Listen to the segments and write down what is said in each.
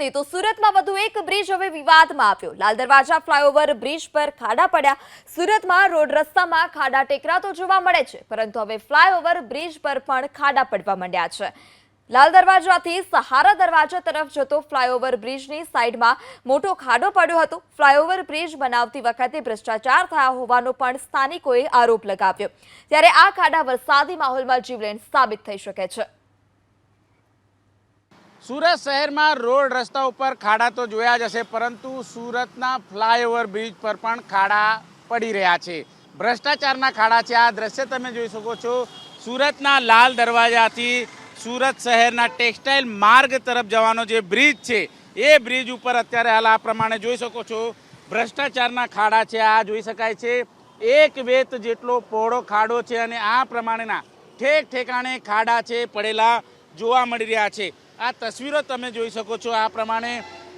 સુરતની તો સુરતમાં વધુ એક બ્રિજ હવે વિવાદમાં આવ્યો. લાલ દરવાજા, ફ્લાયઓવર, બ્રિજ પર ખાડા પડ્યા. સુરતમાં રોડ રસ્તામાં ખાડા ટેકરાતો જોવા મળે છે, પરંતુ હવે ફ્લાયઓવર, બ્રિજ પર પણ ખાડા પડવા માંડ્યા છે. લાલ દરવાજાથી સહારા દરવાજા તરફ જતો ફ્લાયઓવર બ્રિજની સાઈડમાં મોટો ખાડો પડ્યો હતો. ફ્લાયઓવર બ્રિજ બનાવતી વખતે ભ્રષ્ટાચાર થયા હોવાનો પણ સ્થાનિકોએ આરોપ લગાવ્યો. ત્યારે આ ખાડા વરસાદી માહોલમાં જીવલેણ સાબિત થઈ શકે છે. સુરત શહેરમાં રોડ રસ્તા ઉપર ખાડા તો જોયા જ હશે, પરંતુ સુરતના ફ્લાયઓવર બ્રિજ પર પણ ખાડા પડી રહ્યા છે. ભ્રષ્ટાચારના ખાડા છે. આ દ્રશ્ય તમે જોઈ શકો છો. સુરતના લાલ દરવાજાથી સુરત શહેરના ટેક્સટાઇલ માર્ગ તરફ જવાનો જે બ્રિજ છે, એ બ્રિજ ઉપર અત્યારે હાલ આ પ્રમાણે જોઈ શકો છો. ભ્રષ્ટાચારના ખાડા છે. આ જોઈ શકાય છે. એક વેત જેટલો પહોળો ખાડો છે અને આ પ્રમાણેના ઠેક ઠેકાણે ખાડા છે, પડેલા જોવા મળી રહ્યા છે. આ તસવીરો તમે જોઈ શકો છો. આ પ્રમાણે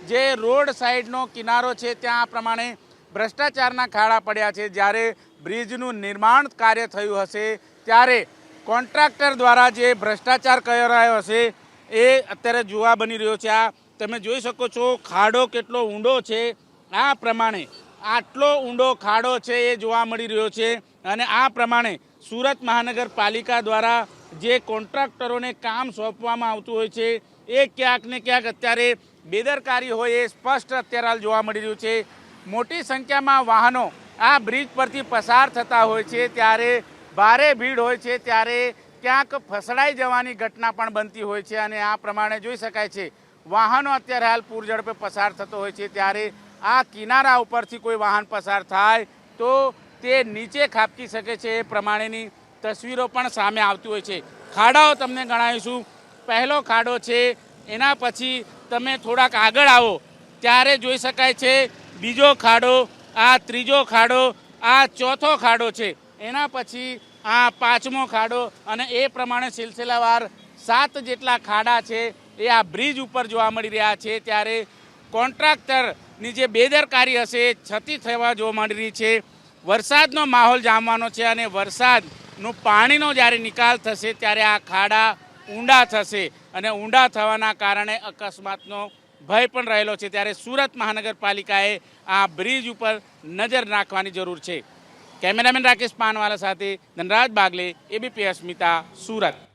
જે રોડ સાઈડનો કિનારો છે, ત્યાં આ પ્રમાણે ભ્રષ્ટાચારના ખાડા પડ્યા છે. જ્યારે બ્રિજનું નિર્માણ કાર્ય થયું હશે, ત્યારે કોન્ટ્રાક્ટર દ્વારા જે ભ્રષ્ટાચાર કરાયો હશે, એ અત્યારે જોવા બની રહ્યો છે. આ તમે જોઈ શકો છો, ખાડો કેટલો ઊંડો છે. આ પ્રમાણે આટલો ઊંડો ખાડો છે એ જોવા મળી રહ્યો છે. અને આ પ્રમાણે સુરત મહાનગરપાલિકા દ્વારા જે કોન્ટ્રાક્ટરોને કામ સોંપવામાં આવતું હોય છે એ ક્યાંક ને ક્યાંક અત્યારે બેદરકારી હોય એ સ્પષ્ટ અત્યારે હાલ જોવા મળી રહ્યું છે. મોટી સંખ્યામાં વાહનો આ બ્રિજ પરથી પસાર થતા હોય છે. ત્યારે ભારે ભીડ હોય છે. ત્યારે ક્યાંક ફસડાઈ જવાની ઘટના પણ બનતી હોય છે અને આ પ્રમાણે જોઈ શકાય છે. વાહનો અત્યારે હાલ પૂર ઝડપે પસાર થતો હોય છે. ત્યારે આ કિનારા ઉપરથી કોઈ વાહન પસાર થાય તો તે નીચે ખાબકી શકે છે. એ પ્રમાણેની તસવીરો પણ સામે આવતી હોય છે. ખાડાઓ તમને ગણાવીશું. પહેલો ખાડો છે, એના પછી તમે થોડાક આગળ આવો. ત્યારે જોઈ શકાય છે, બીજો ખાડો, આ ત્રીજો ખાડો, આ ચોથો ખાડો છે. એના પછી આ પાંચમો ખાડો અને એ પ્રમાણે સિલસિલાવાર સાત જેટલા ખાડા છે, એ આ બ્રિજ ઉપર જોવા મળી રહ્યા છે. ત્યારે કોન્ટ્રાક્ટરની જે બેદરકારી હશે, એ છતી થવા જોવા મળી રહી છે. વરસાદનો માહોલ જામવાનો છે અને વરસાદનું પાણીનો જ્યારે નિકાલ થશે, ત્યારે આ ખાડા ઊંડા થશે અને ઊંડા થવાના કારણે અકસ્માતનો ભય પણ રહેલો છે. ત્યારે સુરત મહાનગરપાલિકાએ આ બ્રિજ ઉપર નજર નાખવાની જરૂર છે. કેમેરામેન રાકેશ પાનવાલા સાથે ધનરાજ બાગલે, એબીપી અસ્મિતા, સુરત.